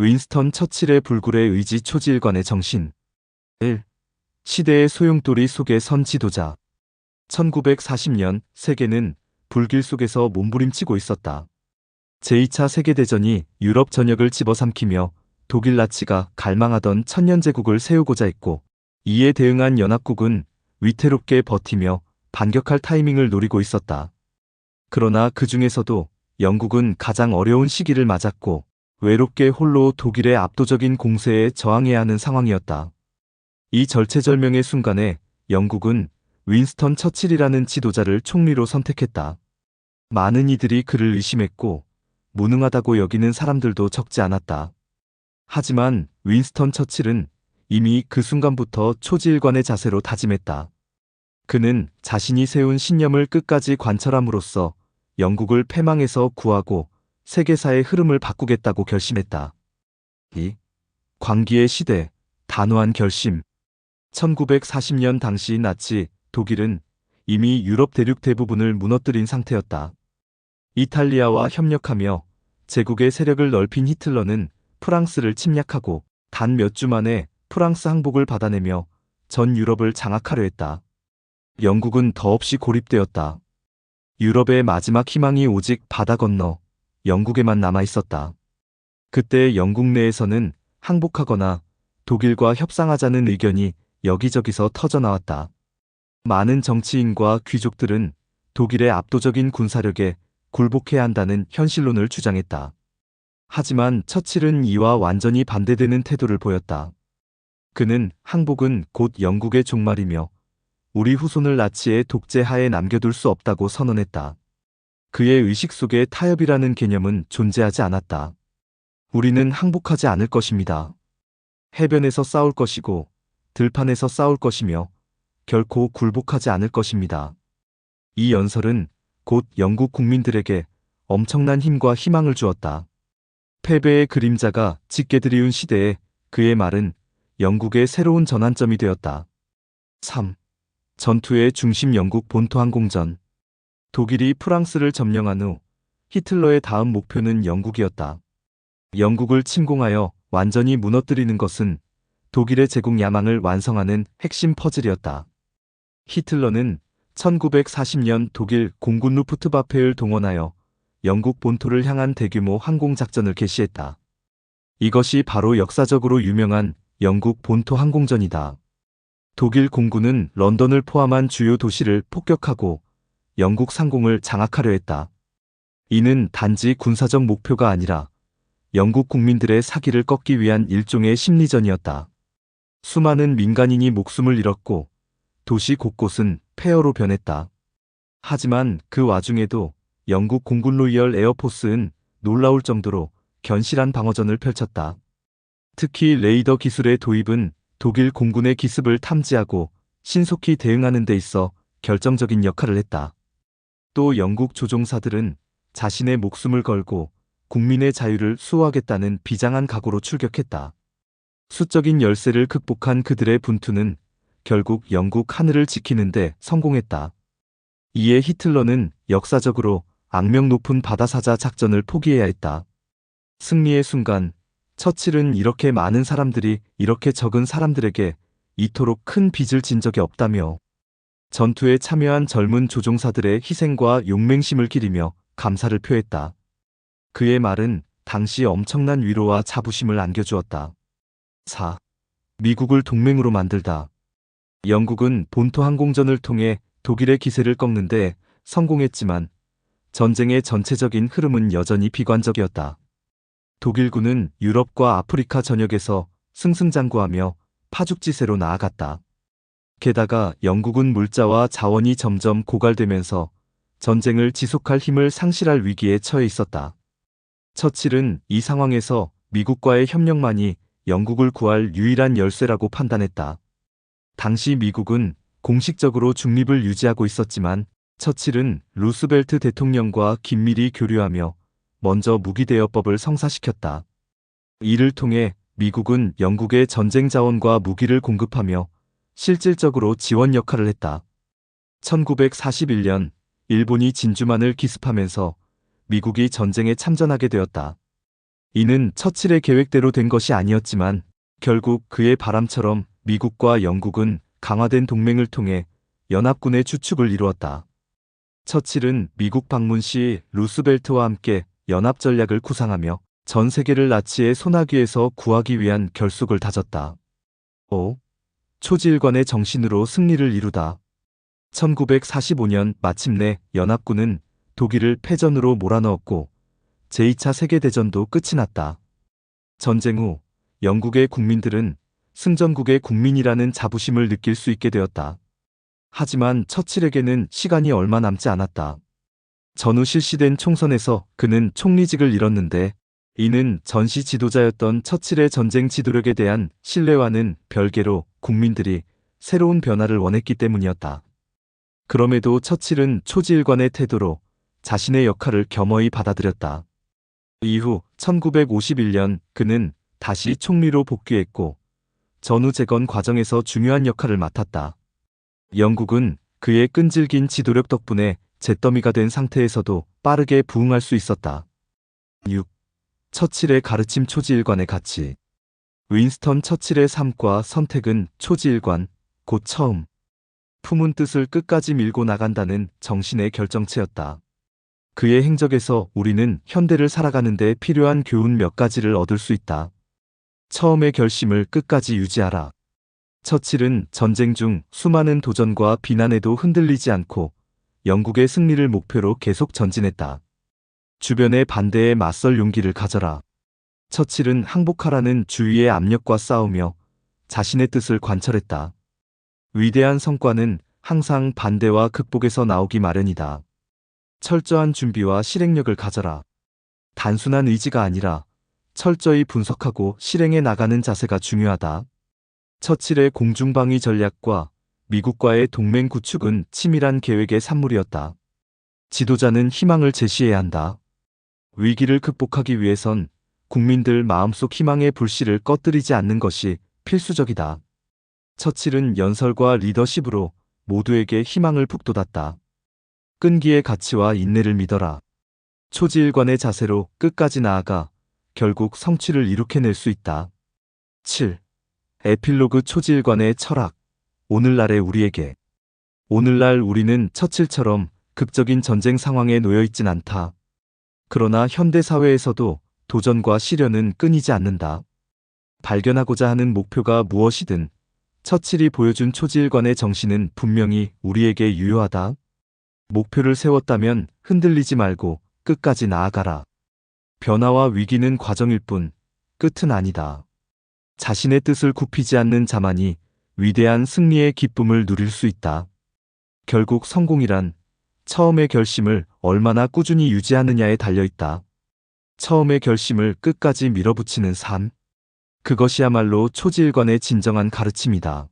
윈스턴 처칠의 불굴의 의지 초지일관의 정신 1. 시대의 소용돌이 속에 선 지도자 1940년 세계는 불길 속에서 몸부림치고 있었다. 제2차 세계대전이 유럽 전역을 집어삼키며 독일 나치가 갈망하던 천년제국을 세우고자 했고 이에 대응한 연합국은 위태롭게 버티며 반격할 타이밍을 노리고 있었다. 그러나 그 중에서도 영국은 가장 어려운 시기를 맞았고 외롭게 홀로 독일의 압도적인 공세에 저항해야 하는 상황이었다. 이 절체절명의 순간에 영국은 윈스턴 처칠이라는 지도자를 총리로 선택했다. 많은 이들이 그를 의심했고 무능하다고 여기는 사람들도 적지 않았다. 하지만 윈스턴 처칠은 이미 그 순간부터 초지일관의 자세로 다짐했다. 그는 자신이 세운 신념을 끝까지 관철함으로써 영국을 패망에서 구하고 세계사의 흐름을 바꾸겠다고 결심했다. 이 광기의 시대, 단호한 결심. 1940년 당시 나치 독일은 이미 유럽 대륙 대부분을 무너뜨린 상태였다. 이탈리아와 협력하며 제국의 세력을 넓힌 히틀러는 프랑스를 침략하고 단 몇 주 만에 프랑스 항복을 받아내며 전 유럽을 장악하려 했다. 영국은 더없이 고립되었다. 유럽의 마지막 희망이 오직 바다 건너 영국에만 남아 있었다. 그때 영국 내에서는 항복하거나 독일과 협상하자는 의견이 여기저기서 터져나왔다. 많은 정치인과 귀족들은 독일의 압도적인 군사력에 굴복해야 한다는 현실론을 주장했다. 하지만 처칠은 이와 완전히 반대되는 태도를 보였다. 그는 항복은 곧 영국의 종말이며 우리 후손을 나치의 독재하에 남겨둘 수 없다고 선언했다. 그의 의식 속에 타협이라는 개념은 존재하지 않았다. 우리는 항복하지 않을 것입니다. 해변에서 싸울 것이고 들판에서 싸울 것이며 결코 굴복하지 않을 것입니다. 이 연설은 곧 영국 국민들에게 엄청난 힘과 희망을 주었다. 패배의 그림자가 짙게 드리운 시대에 그의 말은 영국의 새로운 전환점이 되었다. 3. 전투의 중심 영국 본토 항공전. 독일이 프랑스를 점령한 후 히틀러의 다음 목표는 영국이었다. 영국을 침공하여 완전히 무너뜨리는 것은 독일의 제국 야망을 완성하는 핵심 퍼즐이었다. 히틀러는 1940년 독일 공군 루프트바페를 동원하여 영국 본토를 향한 대규모 항공작전을 개시했다. 이것이 바로 역사적으로 유명한 영국 본토 항공전이다. 독일 공군은 런던을 포함한 주요 도시를 폭격하고 영국 상공을 장악하려 했다. 이는 단지 군사적 목표가 아니라 영국 국민들의 사기를 꺾기 위한 일종의 심리전이었다. 수많은 민간인이 목숨을 잃었고 도시 곳곳은 폐허로 변했다. 하지만 그 와중에도 영국 공군 로이얼 에어포스는 놀라울 정도로 견실한 방어전을 펼쳤다. 특히 레이더 기술의 도입은 독일 공군의 기습을 탐지하고 신속히 대응하는 데 있어 결정적인 역할을 했다. 또 영국 조종사들은 자신의 목숨을 걸고 국민의 자유를 수호하겠다는 비장한 각오로 출격했다. 수적인 열세를 극복한 그들의 분투는 결국 영국 하늘을 지키는데 성공했다. 이에 히틀러는 역사적으로 악명 높은 바다사자 작전을 포기해야 했다. 승리의 순간 처칠은 이렇게 많은 사람들이 이렇게 적은 사람들에게 이토록 큰 빚을 진 적이 없다며 전투에 참여한 젊은 조종사들의 희생과 용맹심을 기리며 감사를 표했다. 그의 말은 당시 엄청난 위로와 자부심을 안겨주었다. 4. 미국을 동맹으로 만들다. 영국은 본토 항공전을 통해 독일의 기세를 꺾는데 성공했지만 전쟁의 전체적인 흐름은 여전히 비관적이었다. 독일군은 유럽과 아프리카 전역에서 승승장구하며 파죽지세로 나아갔다. 게다가 영국은 물자와 자원이 점점 고갈되면서 전쟁을 지속할 힘을 상실할 위기에 처해 있었다. 처칠은 이 상황에서 미국과의 협력만이 영국을 구할 유일한 열쇠라고 판단했다. 당시 미국은 공식적으로 중립을 유지하고 있었지만 처칠은 루스벨트 대통령과 긴밀히 교류하며 먼저 무기대여법을 성사시켰다. 이를 통해 미국은 영국의 전쟁 자원과 무기를 공급하며 실질적으로 지원 역할을 했다. 1941년 일본이 진주만을 기습하면서 미국이 전쟁에 참전하게 되었다. 이는 처칠의 계획대로 된 것이 아니었지만 결국 그의 바람처럼 미국과 영국은 강화된 동맹을 통해 연합군의 주축을 이루었다. 처칠은 미국 방문 시 루스벨트와 함께 연합 전략을 구상하며 전 세계를 나치의 소나기에서 구하기 위한 결속을 다졌다. 5. 초지일관의 정신으로 승리를 이루다. 1945년 마침내 연합군은 독일을 패전으로 몰아넣었고 제2차 세계대전도 끝이 났다. 전쟁 후 영국의 국민들은 승전국의 국민이라는 자부심을 느낄 수 있게 되었다. 하지만 처칠에게는 시간이 얼마 남지 않았다. 전후 실시된 총선에서 그는 총리직을 잃었는데 이는 전시 지도자였던 처칠의 전쟁 지도력에 대한 신뢰와는 별개로 국민들이 새로운 변화를 원했기 때문이었다. 그럼에도 처칠은 초지일관의 태도로 자신의 역할을 겸허히 받아들였다. 이후 1951년 그는 다시 총리로 복귀했고 전후 재건 과정에서 중요한 역할을 맡았다. 영국은 그의 끈질긴 지도력 덕분에 잿더미가 된 상태에서도 빠르게 부응할 수 있었다. 6. 처칠의 가르침 초지일관의 가치 윈스턴 처칠의 삶과 선택은 초지일관, 곧 처음. 품은 뜻을 끝까지 밀고 나간다는 정신의 결정체였다. 그의 행적에서 우리는 현대를 살아가는데 필요한 교훈 몇 가지를 얻을 수 있다. 처음의 결심을 끝까지 유지하라. 처칠은 전쟁 중 수많은 도전과 비난에도 흔들리지 않고 영국의 승리를 목표로 계속 전진했다. 주변의 반대에 맞설 용기를 가져라. 처칠은 항복하라는 주위의 압력과 싸우며 자신의 뜻을 관철했다. 위대한 성과는 항상 반대와 극복에서 나오기 마련이다. 철저한 준비와 실행력을 가져라. 단순한 의지가 아니라 철저히 분석하고 실행해 나가는 자세가 중요하다. 처칠의 공중방위 전략과 미국과의 동맹 구축은 치밀한 계획의 산물이었다. 지도자는 희망을 제시해야 한다. 위기를 극복하기 위해선 국민들 마음속 희망의 불씨를 꺼뜨리지 않는 것이 필수적이다. 처칠은 연설과 리더십으로 모두에게 희망을 북돋았다. 끈기의 가치와 인내를 믿어라. 초지일관의 자세로 끝까지 나아가 결국 성취를 이룩해낼 수 있다. 7. 에필로그 초지일관의 철학. 오늘날의 우리에게. 오늘날 우리는 처칠처럼 극적인 전쟁 상황에 놓여 있진 않다. 그러나 현대 사회에서도 도전과 시련은 끊이지 않는다. 발견하고자 하는 목표가 무엇이든 처칠이 보여준 초지일관의 정신은 분명히 우리에게 유효하다. 목표를 세웠다면 흔들리지 말고 끝까지 나아가라. 변화와 위기는 과정일 뿐 끝은 아니다. 자신의 뜻을 굽히지 않는 자만이 위대한 승리의 기쁨을 누릴 수 있다. 결국 성공이란 처음의 결심을 얼마나 꾸준히 유지하느냐에 달려 있다. 처음의 결심을 끝까지 밀어붙이는 삶. 그것이야말로 초지일관의 진정한 가르침이다.